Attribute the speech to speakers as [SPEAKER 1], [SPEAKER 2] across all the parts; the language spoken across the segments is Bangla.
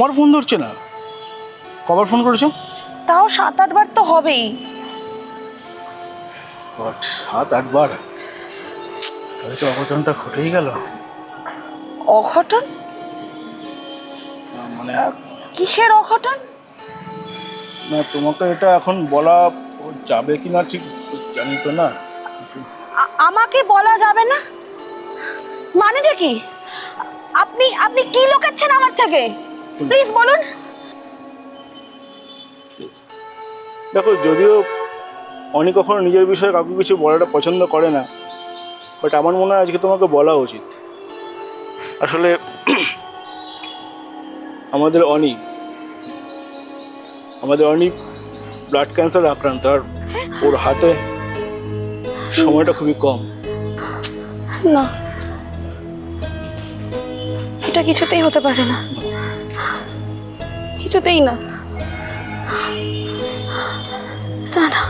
[SPEAKER 1] আমার ফোন ধরছে না। কবার ফোন করেছ?
[SPEAKER 2] তাও সাত আটবার তো হবেই।
[SPEAKER 1] বাট সাত আটবার তাহলে তো অঘটনটা ঘটেই গেল।
[SPEAKER 2] অঘটন?
[SPEAKER 1] মানে
[SPEAKER 2] কিসের অঘটন?
[SPEAKER 1] না তোমাকে এটা এখন বলা যাবে কি না ঠিক জানি তো না।
[SPEAKER 2] আমাকে বলা যাবে না? মানেটা কি? আপনি আপনি কি লোকাচ্ছেন আমার থেকে? প্লিজ বলুন।
[SPEAKER 1] দেখো যদিও অনেক কখনো নিজের বিষয়ে কাউকে কিছু বলাটা পছন্দ করে না বাট আমার মনে হয় আজকে তোমাকে বলা উচিত। আসলে আমাদের অনেক আমাদের অনেক ব্লাড ক্যান্সার আক্রান্ত আর ওর হাতে সময়টা খুবই কম।
[SPEAKER 2] না এটা কিছুতেই হতে পারে না। কিছুতেই না। না না।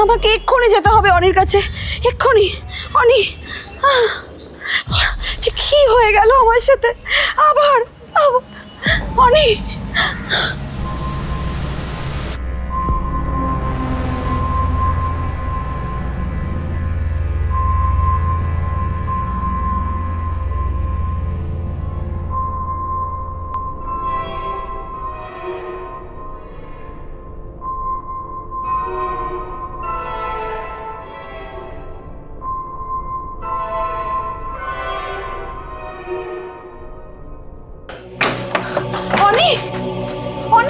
[SPEAKER 2] আমাকে এক্ষুনি যেতে হবে অনির কাছে। এক্ষুনি, অনি। কি হয়ে গেল আমার সাথে? আবার। অনি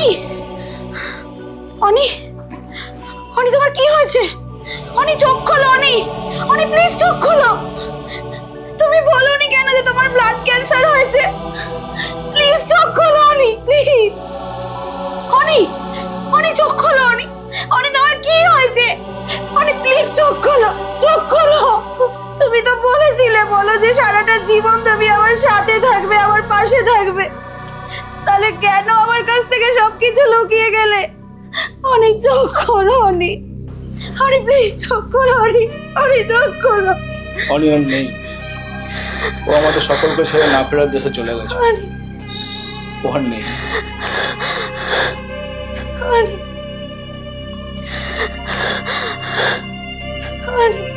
[SPEAKER 2] অনি! অনি! অনি, তোমার কি হয়েছে? অনি, চোখ খোলো, অনি! অনি প্লিজ চোখ খোলো! তুমি বলোনি কেন যে তোমার ব্লাড ক্যান্সার হয়েছে? প্লিজ চোখ খোলো, অনি! প্লিজ অনি! অনি, চোখ খোলো, অনি! অনি, তোমার কি হয়েছে? অনি প্লিজ চোখ খোলো চোখ খোলো! তুমি তো বলেছিলে, বলো যে সারাটা জীবন তুমি আমার সাথে থাকবে, আমার পাশে থাকবে। তাহলে কেন আমার কাছ থেকে সবকিছু লুকিয়ে গেলে? অনেক চোখ খোলো অনি। অনি প্লিজ চোখ খোলো অনি। অনি চোখ খোলো।
[SPEAKER 1] অনিয়ন নেই। ও আমাদের সকলকে ছেড়ে না ফেরার দেশে চলে গেছে।
[SPEAKER 2] অনি।
[SPEAKER 1] ও আর নেই।
[SPEAKER 2] অনি। অনি।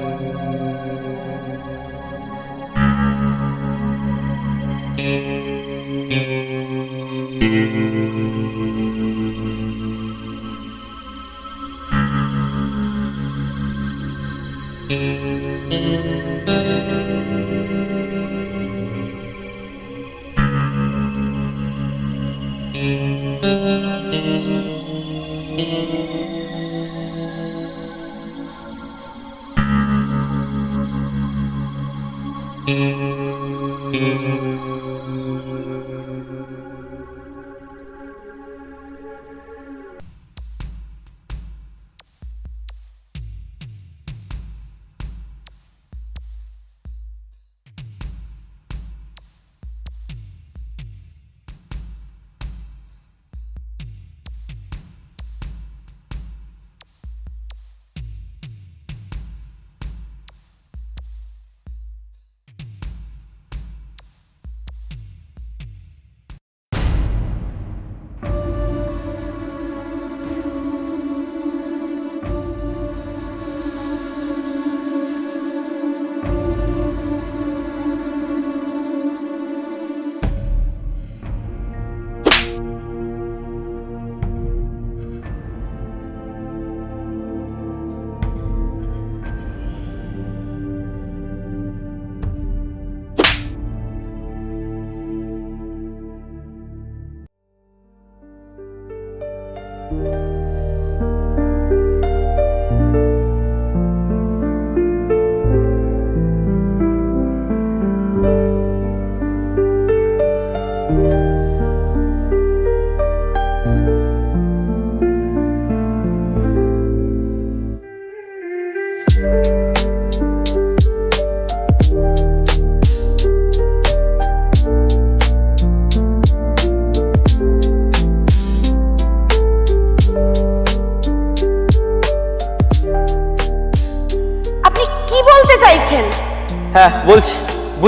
[SPEAKER 3] Thank you.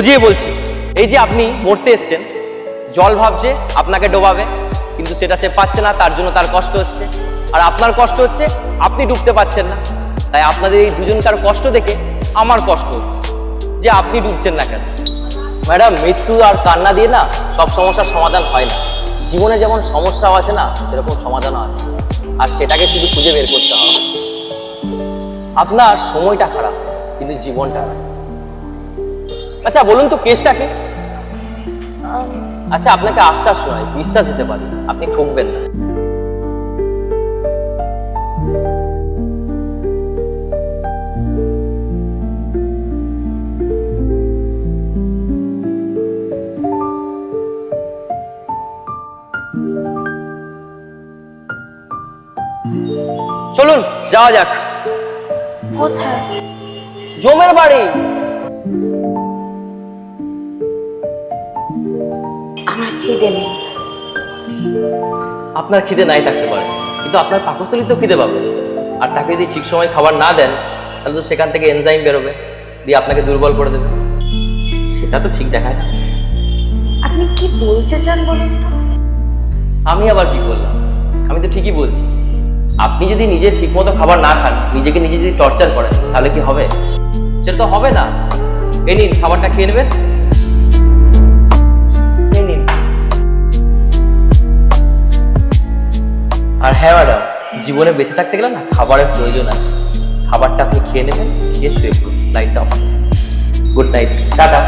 [SPEAKER 3] বুঝিয়ে বলছি, এই যে আপনি মরতে এসছেন, জল ভাবছে, আপনাকে ডোবাবে, কিন্তু সেটা সে পাচ্ছে না, তার জন্য তার কষ্ট হচ্ছে। আর আপনার কষ্ট হচ্ছে, আপনি ডুবতে পারছেন না। তাই আপনাদের এই দুজনকার কষ্ট দেখে আমার কষ্ট হচ্ছে, যে আপনি ডুবছেন না কেন। ম্যাডাম, মৃত্যু আর কান্না দিয়ে না সব সমস্যার সমাধান হয় না। জীবনে যেমন সমস্যাও আছে না, সেরকম সমাধানও আছে। আর সেটাকে শুধু খুঁজে বের করতে হবে। আপনার সময়টা খারাপ, কিন্তু জীবনটা না আচ্ছা বলুন তো কেসটা কি? আচ্ছা আপনাকে আশ্বাস নয় বিশ্বাস দিতে পারি আপনি ঠকবেন না। চলুন যাওয়া যাক।
[SPEAKER 2] কোথায়?
[SPEAKER 3] জমের বাড়ি।
[SPEAKER 2] খিদে নেই।
[SPEAKER 3] আপনার খিদে নাই থাকতে পারে কিন্তু আপনার পাকস্থলী তো খিদে পাবে। আর তাকে যদি ঠিক সময় খাবার না দেন তাহলে তো সেখান থেকে এনজাইম বেরোবে দিয়ে আপনাকে দুর্বল করে দেবে। সেটা তো ঠিক দেখায়। না।
[SPEAKER 2] আপনি কি বলতে চান বলুন তো?
[SPEAKER 3] আমি আবার কি করলাম আমি তো ঠিকই বলছি। আপনি যদি নিজে ঠিকমতো খাবার না খান নিজেকে নিজে যদি টর্চার করেন তাহলে কি হবে? সেটা তো হবে না। এ নিন খাবারটা খেয়ে নেবেন। আর হ্যাঁ ম্যাডাম জীবনে বেঁচে থাকতে গেলে না খাবারের প্রয়োজন আছে। খাবারটা আপনি খেয়ে নেবেন, খেয়ে শুয়ে পড়ুন লাইটটা অফ গুড নাইট টাটা।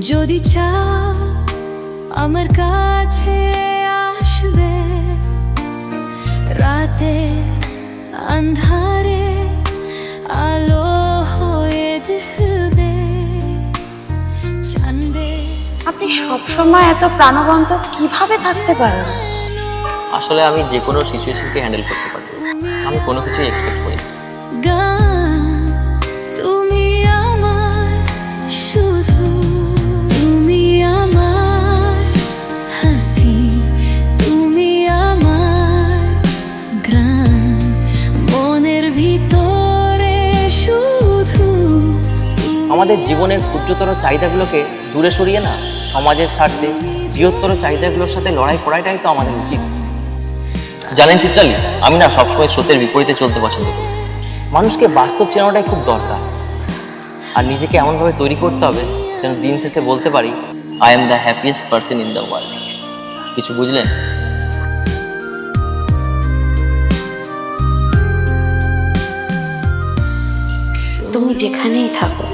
[SPEAKER 4] যদি চা আমার কাছে আসবে রাতে আন্ধারে আলো হয়ে দেখবে চাঁদে
[SPEAKER 2] আপনি সব সময় এত প্রাণবন্ত কীভাবে থাকতে পারেন
[SPEAKER 3] আসলে আমি যে কোনো সিচুয়েশনকে হ্যান্ডেল করতে পারি আমি কোনো কিছুই এক্সপেক্ট করি না। আমাদের জীবনের ক্ষুদ্রতর চাহিদাগুলোকে দূরে সরিয়ে না, সমাজের স্বার্থে বৃহত্তর চাহিদাগুলোর সাথে লড়াই করাটাই তো আমাদের উচিত। জানেন চিত্রালি, আমি না সবসময় স্রোতের বিপরীতে চলতে পছন্দ করি। মানুষকে বাস্তব চেনাটাই খুব দরকার। আর নিজেকে এমনভাবে তৈরি করতে হবে যেন দিন শেষে বলতে পারি I am the happiest person in the world কিছু বুঝলেন?
[SPEAKER 2] তুমি যেখানেই থাকো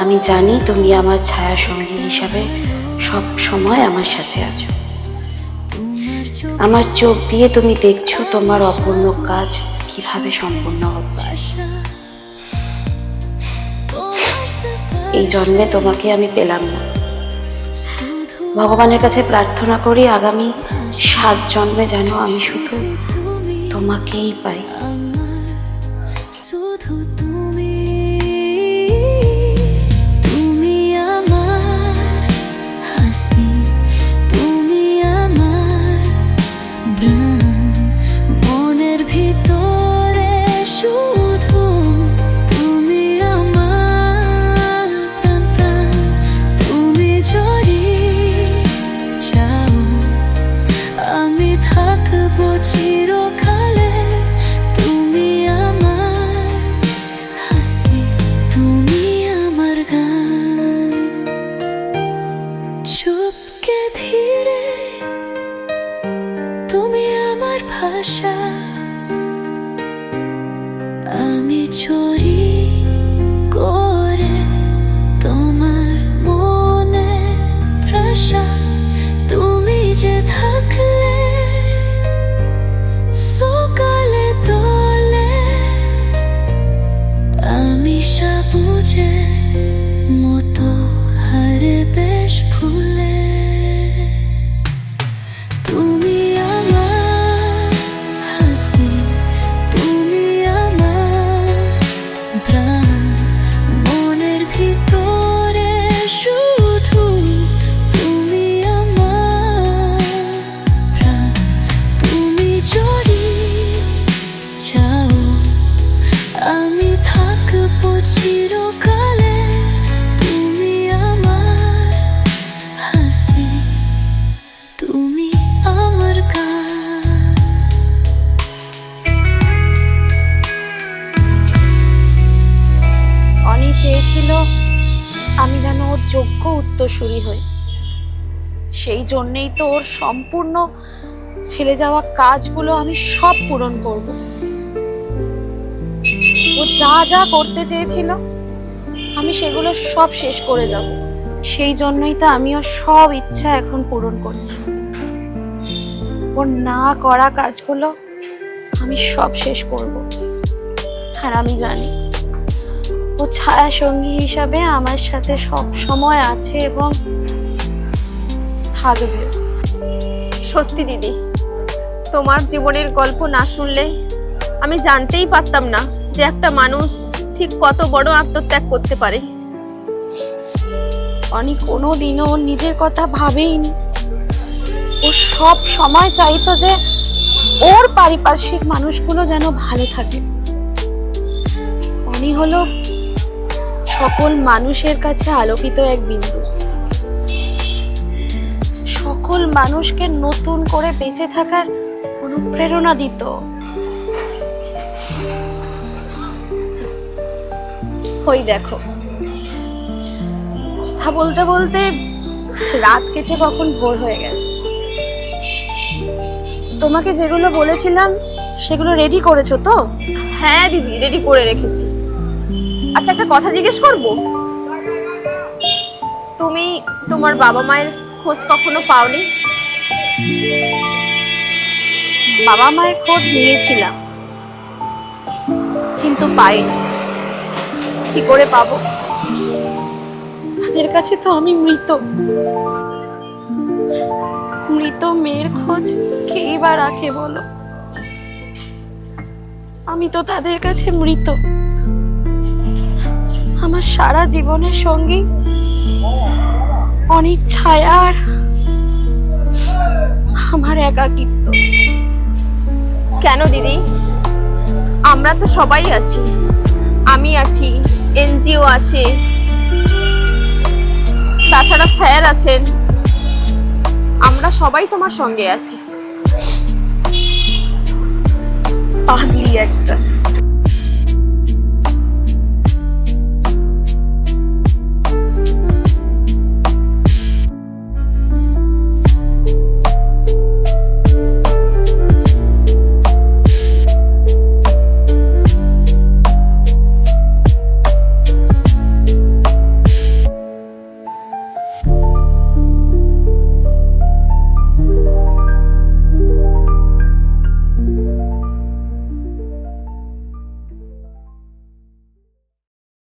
[SPEAKER 2] আমি জানি তুমি আমার ছায়া সঙ্গী হিসাবে সব সময় আমার সাথে আছো। আমার চোখ দিয়ে তুমি দেখছ তোমার অপূর্ণ কাজ কীভাবে সম্পূর্ণ হচ্ছে। এই জন্মে তোমাকে আমি পেলাম না। ভগবানের কাছে প্রার্থনা করি আগামী সাত জন্মে যেন আমি শুধু তোমাকেই পাই।
[SPEAKER 4] চুপকে ধীরে তুমি আমার ভাষা
[SPEAKER 2] উত্তরসূরি হই সেই জন্যেই তো ওর সম্পূর্ণ ফেলে যাওয়া কাজগুলো আমি সব পূরণ করব। ও যা যা করতে চেয়েছিল, আমি সেগুলো সব শেষ করে যাব। সেই জন্যই তো আমিও সব ইচ্ছা এখন পূরণ করছি। ওর না করা কাজগুলো আমি সব শেষ করব। আর আমি জানি ও ছায়া সঙ্গী হিসাবে আমার সাথে সব সময় আছে এবং থাকবে।
[SPEAKER 5] সত্যি দিদি তোমার জীবনের গল্প না শুনলে আমি জানতেই পারতাম না যে একটা মানুষ ঠিক কত বড় আত্মত্যাগ করতে পারে।
[SPEAKER 2] অনি কোনো দিনও নিজের কথা ভাবেইনি। ও সব সময় চাইতো যে ওর পারিপার্শ্বিক মানুষগুলো যেন ভালো থাকে। অনি হলো সকল মানুষের কাছে আলোকিত এক বিন্দু। সকল মানুষকে নতুন করে বেঁচে থাকার অনুপ্রেরণা দিত। ওই দেখো, কথা বলতে বলতে রাত কেটে কখন ভোর হয়ে গেছে। তোমাকে যেগুলো বলেছিলাম, সেগুলো রেডি করেছ তো?
[SPEAKER 5] হ্যাঁ দিদি রেডি করে রেখেছি। আচ্ছা একটা কথা জিজ্ঞেস করব? তুমি তোমার বাবা মায়ের খোঁজ কখনো পাওনি?
[SPEAKER 2] বাবা মায়ের খোঁজ নিয়েছিলাম, কিন্তু পাইনি। কি করে পাবো? তাদের কাছে তো আমি মৃত। মৃত মেয়ের খোঁজ কেই বা রাখে বলো? আমি তো তাদের কাছে মৃত। আমার সারা জীবনের সঙ্গী। অনির ছায়া আর আমার একাকিত্ব।
[SPEAKER 5] কেন দিদি? আমরা তো সবাই আছি। আমি আছি এনজিও আছে। তাছাড়া স্যার আছেন। আমরা সবাই তোমার সঙ্গে আছি।
[SPEAKER 2] পাগলি একটা।